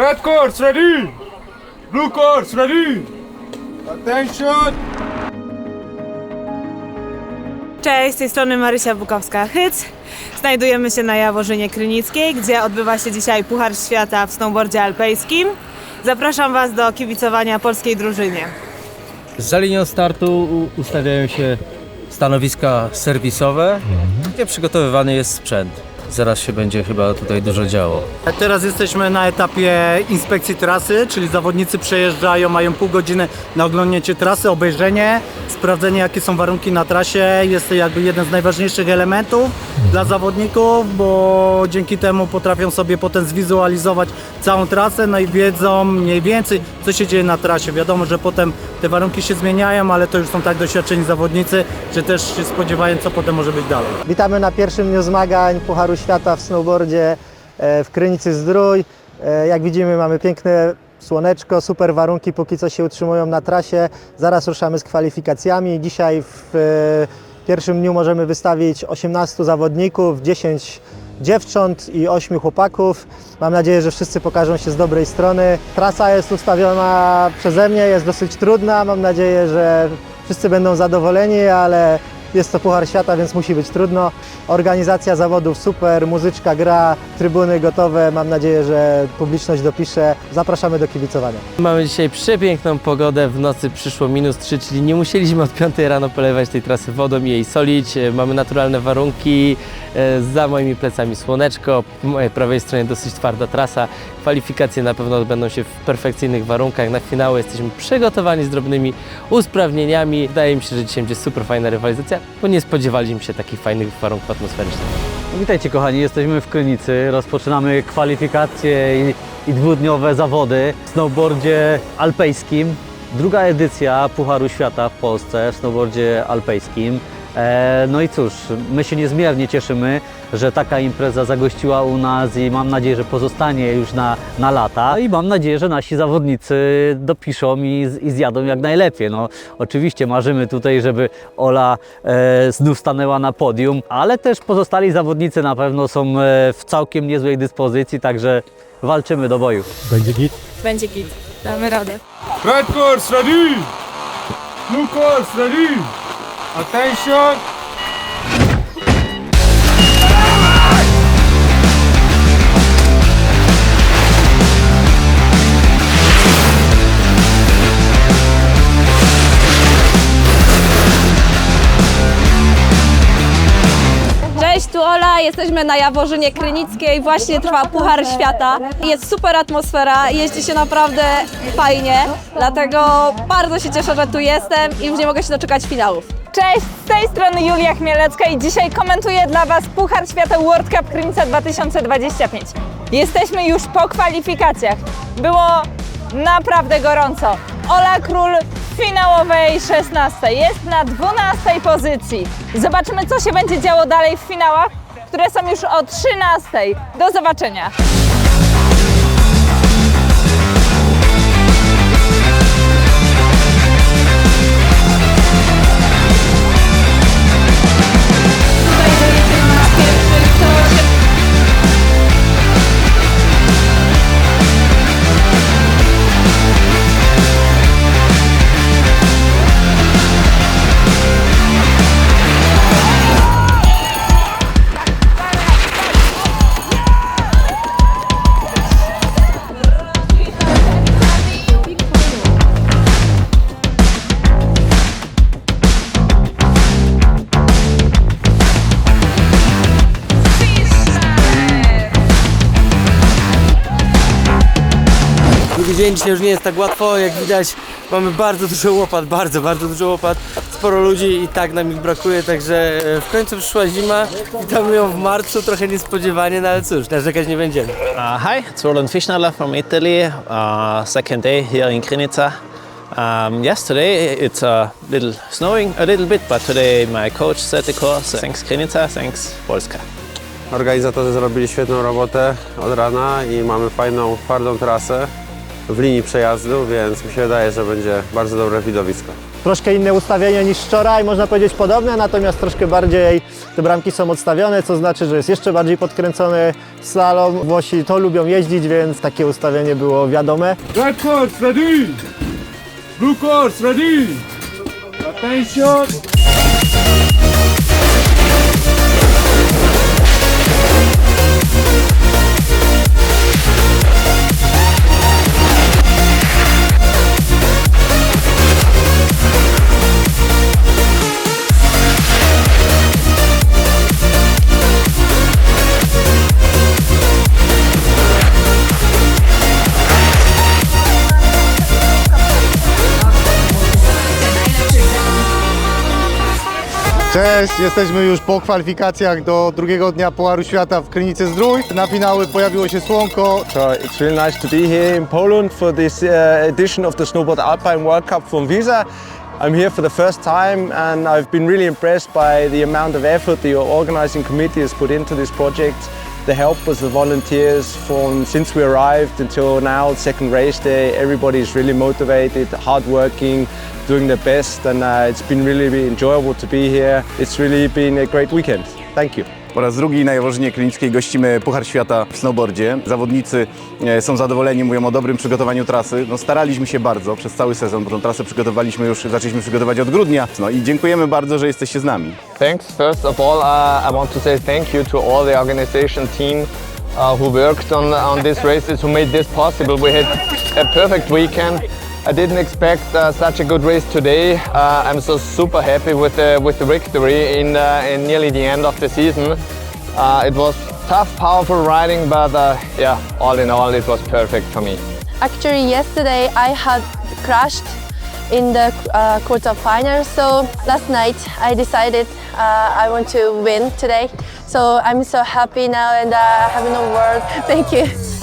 Red course ready! Blue course ready! Attention! Cześć, z tej strony Marysia Bukowska-Hyc. Znajdujemy się na Jaworzynie Krynickiej, gdzie odbywa się dzisiaj Puchar Świata w snowboardzie alpejskim. Zapraszam Was do kibicowania polskiej drużynie. Za linią startu ustawiają się stanowiska serwisowe, gdzie przygotowywany jest sprzęt. Zaraz się będzie chyba tutaj dużo działo. Teraz jesteśmy na etapie inspekcji trasy, czyli zawodnicy przejeżdżają, mają pół godziny na oglądnięcie trasy, obejrzenie, sprawdzenie jakie są warunki na trasie. Jest to jakby jeden z najważniejszych elementów dla zawodników, bo dzięki temu potrafią sobie potem zwizualizować całą trasę, no i wiedzą mniej więcej co się dzieje na trasie. Wiadomo, że potem te warunki się zmieniają, ale to już są tak doświadczeni zawodnicy, że też się spodziewają co potem może być dalej. Witamy na pierwszym dniu zmagań Pucharu Świata w snowboardzie e, w Krynicy Zdrój. E, Jak widzimy mamy piękne słoneczko, super warunki póki co się utrzymują na trasie. Zaraz ruszamy z kwalifikacjami. Dzisiaj w e, pierwszym dniu możemy wystawić 18 zawodników, 10 dziewcząt i 8 chłopaków. Mam nadzieję, że wszyscy pokażą się z dobrej strony. Trasa jest ustawiona przeze mnie, jest dosyć trudna. Mam nadzieję, że wszyscy będą zadowoleni, ale jest to Puchar Świata, więc musi być trudno. Organizacja zawodów super, muzyczka gra, trybuny gotowe. Mam nadzieję, że publiczność dopisze. Zapraszamy do kibicowania. Mamy dzisiaj przepiękną pogodę, w nocy przyszło minus 3, czyli nie musieliśmy od 5 rano polewać tej trasy wodą i jej solić. E, Mamy naturalne warunki, e, za moimi plecami słoneczko, po mojej prawej stronie dosyć twarda trasa. Kwalifikacje na pewno odbędą się w perfekcyjnych warunkach. Na finały jesteśmy przygotowani z drobnymi usprawnieniami. Wydaje mi się, że dzisiaj będzie super fajna rywalizacja, bo nie spodziewaliśmy się takich fajnych warunków atmosferycznych. Witajcie kochani, jesteśmy w Krynicy, rozpoczynamy kwalifikacje i, i dwudniowe zawody w snowboardzie alpejskim. Druga edycja Pucharu Świata w Polsce w snowboardzie alpejskim. E, no i cóż, my się niezmiernie cieszymy, że taka impreza zagościła u nas i mam nadzieję, że pozostanie już na, na lata. I mam nadzieję, że nasi zawodnicy dopiszą i, z- i zjadą jak najlepiej. No, oczywiście marzymy tutaj, żeby Ola e, znów stanęła na podium, ale też pozostali zawodnicy na pewno są e, w całkiem niezłej dyspozycji, także walczymy do boju. Będzie git. Damy radę. Red course ready! Blue course ready! Attention! Jesteśmy na Jaworzynie Krynickiej, właśnie trwa Puchar Świata. Jest super atmosfera, jeździ się naprawdę fajnie, dlatego bardzo się cieszę, że tu jestem i już nie mogę się doczekać finałów. Cześć, z tej strony Julia Chmielewska i dzisiaj komentuję dla Was Puchar Świata World Cup Krynica 2025. Jesteśmy już po kwalifikacjach. Było naprawdę gorąco. Ola Król w finałowej 16 jest na 12 pozycji. Zobaczymy, co się będzie działo dalej w finałach, które są już o 13. Do zobaczenia. Dzisiaj już nie jest tak łatwo, jak widać mamy bardzo dużo łopat, bardzo, bardzo dużo łopat, sporo ludzi i tak nam ich brakuje, także e, w końcu przyszła zima, witamy ją w marcu, trochę niespodziewanie, no ale cóż, narzekać nie będziemy. Uh, hi, it's Roland Fischnaller from Italy. Uh, second day here in Krynica. Um, yes, today it's a little snowing a little bit, but today my coach set the course. Thanks Krynica, thanks Polska. Organizatorzy zrobili świetną robotę od rana i mamy fajną, twardą trasę w linii przejazdu, więc mi się wydaje, że będzie bardzo dobre widowisko. troszkę inne ustawienie niż wczoraj, można powiedzieć podobne, natomiast troszkę bardziej te bramki są odstawione, co znaczy, że jest jeszcze bardziej podkręcony slalom. Włosi to lubią jeździć, więc takie ustawienie było wiadome. Red course ready. Blue course ready. Attention. Cześć, jesteśmy już po kwalifikacjach do drugiego dnia Pucharu Świata w Krynicy Zdrój. Na finały pojawiło się słonko. So it's really nice to be here in Poland for this uh, edition of the Snowboard Alpine World Cup from Visa. I'm here for the first time and I've been really impressed by the amount of effort the organizing committee has put into this project. The help with the volunteers from since we arrived until now, second race day, everybody is really motivated, hardworking, doing their best and uh, it's been really, really enjoyable to be here. It's really been a great weekend. Thank you. Po raz drugi na Jaworzynie Krynickiej gościmy Puchar Świata w snowboardzie. Zawodnicy e, są zadowoleni, mówią o dobrym przygotowaniu trasy. No, staraliśmy się bardzo przez cały sezon, bo tę trasę przygotowaliśmy już, zaczęliśmy przygotować od grudnia. No i dziękujemy bardzo, że jesteście z nami. Thanks. First of all, uh, I want to say thank you to all the organization team uh, who worked on on these races, who made this possible. We had a perfect weekend. I didn't expect uh, such a good race today. Uh, I'm so super happy with the with the victory in uh, in nearly the end of the season. Uh, it was tough, powerful riding, but uh, yeah, all in all, it was perfect for me. Actually, yesterday I had crashed in the uh, quarterfinals. So last night I decided uh, I want to win today. So I'm so happy now and uh, I have no word. Thank you.